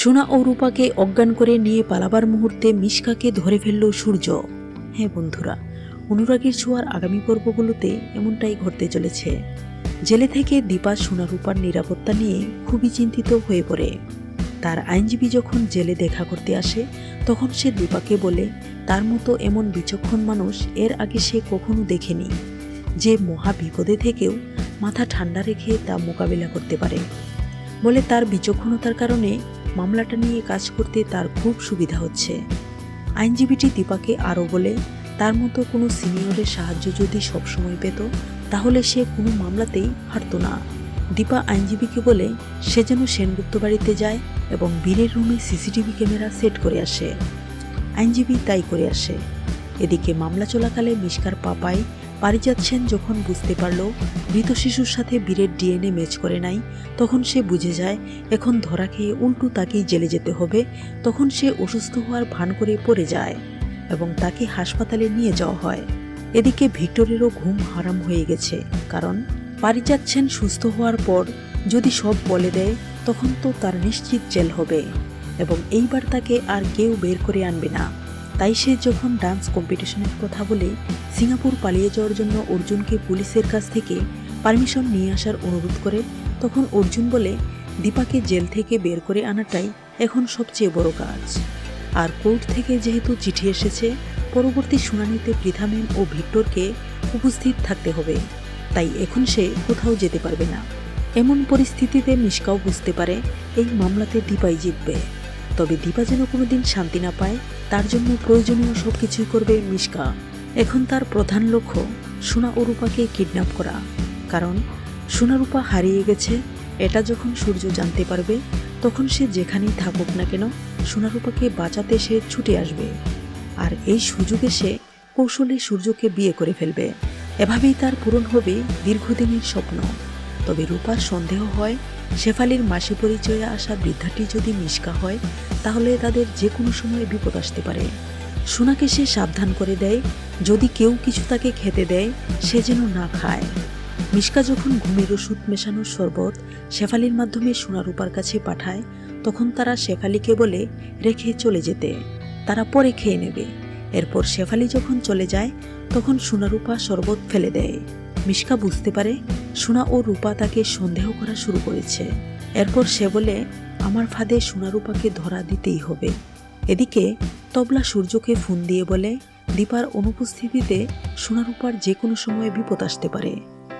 সোনা ও রূপাকে অজ্ঞান করে নিয়ে পালাবার মুহূর্তে মিশকাকে ধরে ফেলল সূর্য। হ্যাঁ বন্ধুরা, অনুরাগের ছোঁয়ার আগামী পর্বগুলোতে এমনটাই ঘটতে চলেছে। জেলে থেকে দীপা, সোনা, রূপার নিরাপত্তা নিয়ে খুবই চিন্তিত হয়ে পড়ে। তার আইনজীবী যখন জেলে দেখা করতে আসে, তখন সে দীপাকে বলে, তার মতো এমন বিচক্ষণ মানুষ এর আগে সে কখনো দেখেনি, যে মহা বিপদে থেকেও মাথা ঠান্ডা রেখে তা মোকাবিলা করতে পারে। বলে তার বিচক্ষণতার কারণে মামলাটা নিয়ে কাজ করতে তার খুব সুবিধা হচ্ছে। আইনজীবীটি দীপাকে আরও বলে, তার মতো কোনো সিনিয়রের সাহায্য যদি সবসময় পেত, তাহলে সে কোনো মামলাতেই হারত না। দীপা আইনজীবীকে বলে, সে যেন সেনগুপ্ত বাড়িতে যায় এবং বীরের রুমে সিসিটিভি ক্যামেরা সেট করে আসে। আইনজীবী তাই করে আসে। এদিকে মামলা চলাকালে মিশকার পাপাই পারিজাত সেন যখন বুঝতে পারল মৃত শিশুর সাথে বীরের ডিএনএ ম্যাচ করে নাই, তখন সে বুঝে যায়, এখন ধরা খেয়ে উল্টু তাকেই জেলে যেতে হবে, তখন সে অসুস্থ হওয়ার ভান করে পড়ে যায় এবং তাকে হাসপাতালে নিয়ে যাওয়া হয়। এদিকে ভিক্টরেরও ঘুম হারাম হয়ে গেছে, কারণ পারিজাত সেন সুস্থ হওয়ার পর যদি সব বলে দেয়, তখন তো তার নিশ্চিত জেল হবে এবং এইবার তাকে আর কেউ বের করে আনবে না। তাই সে যখন ডান্স কম্পিটিশনের কথা বলে সিঙ্গাপুর পালিয়ে যাওয়ার জন্য অর্জুনকে পুলিশের কাছ থেকে পারমিশন নিয়ে আসার অনুরোধ করে, তখন অর্জুন বলে, দীপাকে জেল থেকে বের করে আনাটাই এখন সবচেয়ে বড় কাজ। আর কোর্ট থেকে যেহেতু চিঠি এসেছে, পরবর্তী শুনানিতে পৃথামেন ও ভিক্টরকে উপস্থিত থাকতে হবে। তাই এখন সে কোথাও যেতে পারবে না। এমন পরিস্থিতিতে মিশকাও বুঝতে পারে, এই মামলাতে দীপাই জিতবে। তবে দীপা যেন কোনোদিন শান্তি না পায়, তার জন্য প্রয়োজনীয় সব কিছুই করবে মিশকা। এখন তার প্রধান লক্ষ্য সোনা ও রূপাকে কিডন্যাপ করা। কারণ সোনা রূপা হারিয়ে গেছে, এটা যখন সূর্য জানতে পারবে, তখন সে যেখানেই থাকুক না কেন সোনা রূপাকে বাঁচাতে সে ছুটে আসবে। আর এই সুযোগে সে কৌশলে সূর্যকে বিয়ে করে ফেলবে। এভাবেই তার পূরণ হবে দীর্ঘদিনের স্বপ্ন। তবে রূপার সন্দেহ হয় শেফালির মাসি পরিচয়ে আসা বৃদ্ধাটি যদি মিশকা হয়, তাহলে তাদের যে কোনো সময় বিপদ আসতে পারে। সোনাকে সে সাবধান করে দেয়, যদি কেউ কিছু তাকে খেতে দেয়, সে যেন না খায়। মিশকা যখন ঘুমের ওষুধ মেশানোর শরবত শেফালির মাধ্যমে সোনা রূপার কাছে পাঠায়, তখন তারা শেফালিকে বলে, রেখে চলে যেতে। তারা পরে খেয়ে নেবে। এরপর শেফালি যখন চলে যায়, তখন সোনা রূপা শরবত ফেলে দেয়। মিশকা বুঝতে পারে সোনা ও রূপা তাকে সন্দেহ করা শুরু করেছে। এরপর সে বলে, আমার ফাঁদে সোনা রূপাকে ধরা দিতেই হবে। এদিকে তবলা সূর্যকে ফোন দিয়ে বলে, দীপার অনুপস্থিতিতে সোনা রূপার যে কোনো সময় বিপদ আসতে পারে,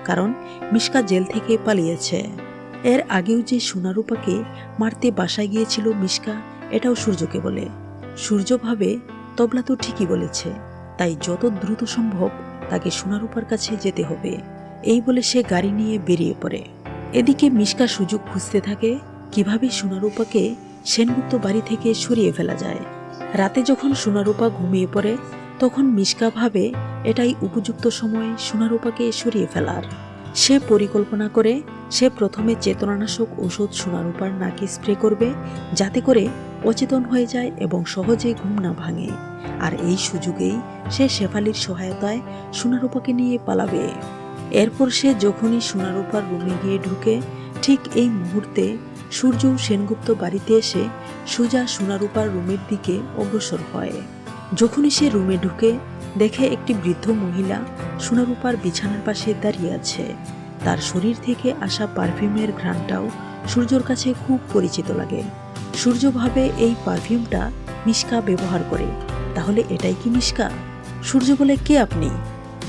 কারণ মিশকা জেল থেকে পালিয়েছে। এর আগেও যে সোনা রূপাকে মারতে বাসায় গিয়েছিল মিশকা, এটাও সূর্যকে বলে। সূর্য ভাবে, তবলা তো ঠিকই বলেছে, তাই যত দ্রুত সম্ভব তাকে সোনারূপার কাছে যেতে হবে। এই বলে সে গাড়ি নিয়ে বেরিয়ে পড়ে। এদিকে মিশকা সুযোগ খুঁজতে থাকে, কীভাবে সোনারূপাকে সেনগুপ্ত বাড়ি থেকে সরিয়ে ফেলা যায়। রাতে যখন সোনারূপা ঘুমিয়ে পড়ে, তখন মিশকা ভাবে, এটাই উপযুক্ত সময় সোনারূপাকে সরিয়ে ফেলার। সে পরিকল্পনা করে সে প্রথমে চেতনানাশক ওষুধ সোনারূপার নাকে স্প্রে করবে, যাতে করে অচেতন হয়ে যায় এবং সহজে ঘুম না ভাঙে। আর এই সুযোগেই সে শেফালির সহায়তায় সোনারূপাকে নিয়ে পালাবে। এরপর সে যখনই সোনারূপার রুমে গিয়ে ঢুকে, ঠিক এই মুহূর্তে সূর্য সেনগুপ্ত বাড়িতে এসে সোজা সোনারূপার রুমের দিকে অগ্রসর হয়। যখনই সে রুমে ঢুকে দেখে একটি বৃদ্ধ মহিলা সোনারূপার বিছানার পাশে দাঁড়িয়ে আছে। তার শরীর থেকে আসা পারফিউমের ঘ্রাণটাও সূর্যর কাছে খুব পরিচিত লাগে। সূর্য ভাবে এই পারফিউমটা মিশকা ব্যবহার করে। তাহলে এটাই কি মিশকা? সূর্য বলে, কে আপনি?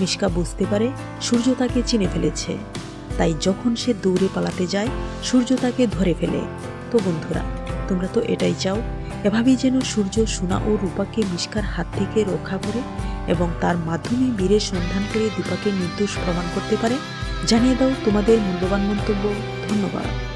মিশকা বুঝতে পারে সূর্য তাকে চিনে ফেলেছে। তাই যখন সে দৌড়ে পালাতে যায়, সূর্য তাকে ধরে ফেলে। তো বন্ধুরা, তোমরা তো এটাই চাও, এভাবেই যেন সূর্য সোনা ও রূপাকে মিশকার হাত থেকে রক্ষা করে এবং তার মাধ্যমে বীরের সন্ধান করে দীপাকে নির্দোষ প্রমাণ করতে পারে। জানিয়ে দাও তোমাদের মূল্যবান মন্তব্য। ধন্যবাদ।